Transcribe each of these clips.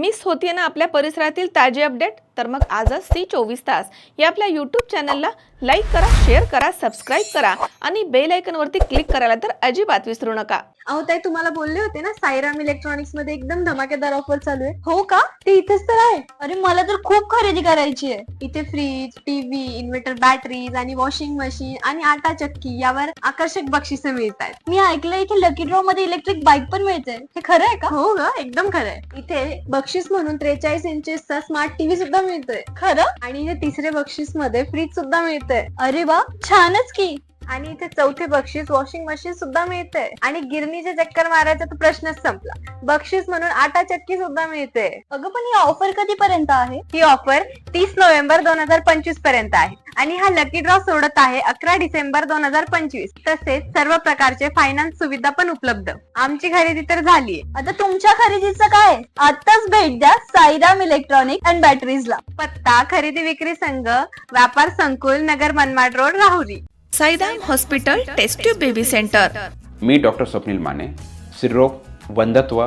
Miss होतीये ना आपल्या परिसरातील ताजे अपडेट? तर मग आजच सी चोवीस तास या आपल्या यूट्यूब चॅनलला लाईक करा शेअर करा सबस्क्राईब करा आणि बेल वरती क्लिक करायला तर अजिबात विसरू नका. अहो ताई तुम्हाला बोलले होते ना साईराम इलेक्ट्रॉनिक्समध्ये एकदम धमाकेदार ऑफर चालू आहे. हो का? ते इथेच तर आहे. अरे मला तर खूप खरेदी करायची आहे. इथे फ्रीज टीव्ही इन्व्हर्टर बॅटरीज आणि वॉशिंग मशीन आणि आटा चक्की यावर आकर्षक बक्षिसे मिळत आहेत मी ऐकलं इथे लकी ड्रॉ मध्ये इलेक्ट्रिक बाईक पण मिळते हे खरं आहे का? हो ग एकदम खरंय इथे बक्षीस म्हणून त्रेचाळीस इंचेसचा स्मार्ट टीव्ही सुद्धा मिळतोय. खरं? आणि इथे तिसरे बक्षीसमध्ये फ्रीज सुद्धा मिळतंय. अरे वा छानच की. आणि इथे चौथे बक्षीस वॉशिंग मशीन सुद्धा मिळते आणि गिरणीचे चक्कर मारायचा तर प्रश्नच संपला. बक्षीस म्हणून आटा चक्की सुद्धा मिळते. अगं पण ही ऑफर कधीपर्यंत आहे? ही ऑफर तीस नोव्हेंबर दोन हजार पंचवीसपर्यंत आहे. आणि हा लकी ड्रॉ सोडत आहे अकरा डिसेंबर दोन हजार पंचवीस. तसेच सर्व प्रकारचे फायनान्स सुविधा पण उपलब्ध. आमची खरेदी तर झालीये. आता तुमच्या खरेदीचं काय? आताच भेट द्या साईराम इलेक्ट्रॉनिक अँड बॅटरीजला पत्ता खरेदी विक्री संघ व्यापार संकुल Nagar Manmad road Rahuri. Saidham hospital test tube baby centre मी डॉक्टर स्वप्नील माने स्त्रीरोग वंधत्व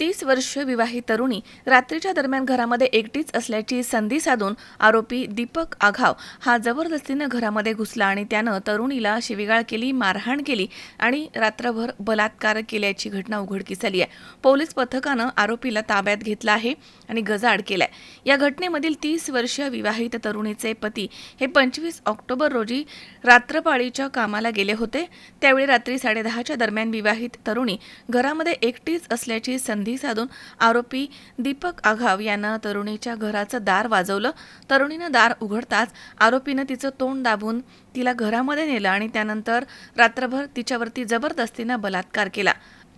तीस वर्ष विवाहित तरुणी रात्रीच्या दरम्यान घरामध्ये एकटीच असल्याची संधी साधून आरोपी दीपक आघाव हा जबरदस्तीनं घरामध्ये घुसला आणि त्यानं तरुणीला शिविगाळ केली मारहाण केली आणि रात्रभर बलात्कार केल्याची घटना उघडकीस आली आहे. पोलीस पथकानं आरोपीला ताब्यात घेतला आहे आणि गजाड केलाय. या घटनेमधील तीस वर्षीय विवाहित तरुणीचे पती हे पंचवीस ऑक्टोबर रोजी रात्रपाळीच्या कामाला गेले होते. त्यावेळी रात्री साडेदहाच्या दरम्यान विवाहित तरुणी घरामध्ये एकटीच असल्याची संधी साधून आरोपी दीपक आघाव यानं तरुणीच्या घराचं दार वाजवलं. तरुणीनं दार उघडताच आरोपीनं तिचं तोंड दाबून तिला घरामध्ये नेलं आणि त्यानंतर रात्रभर तिच्यावरती जबरदस्तीनं बलात्कार केला.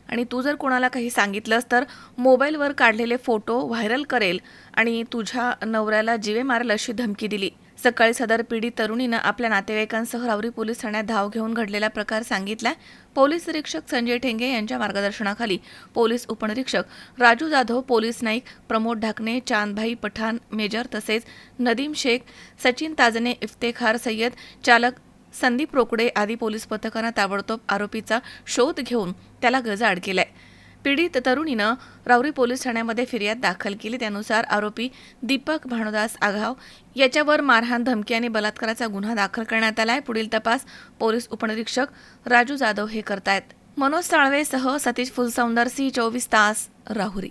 आणि तू जर कोणाला काही सांगितलंस तर मोबाईलवर काढलेले फोटो व्हायरल करेल आणि तुझ्या नवऱ्याला जीवे मारेल अशी धमकी दिली. सकाळी सदर पीडित तरुणीनं आपल्या नातेवाईकांसह रावरी पोलीस ठाण्यात धाव घेऊन घडलेला प्रकार सांगितला पोलीस निरीक्षक संजय ठेंगे यांच्या मार्गदर्शनाखाली पोलीस उपनिरीक्षक राजू जाधव पोलीस नाईक प्रमोद ढाकणे चांदभाई पठाण मेजर तसेच नदीम शेख सचिन ताजने इफ्तेखार सय्यद चालक संदीप रोकडे आदी पोलीस पथकानं ताबडतोब आरोपीचा शोध घेऊन त्याला गजाआड केलाय. पीडित तरुणीनं राऊरी पोलीस ठाण्यामध्ये फिर्याद दाखल केली. त्यानुसार आरोपी दीपक भानुदास आघाव याच्यावर मारहाण धमकी आणि बलात्काराचा गुन्हा दाखल करण्यात आला आहे पुढील तपास पोलीस उपनिरीक्षक राजू जाधव हे करतायत. मनोज साळवेसह सतीश फुलसौंदर सी चोवीस तास राहुरी.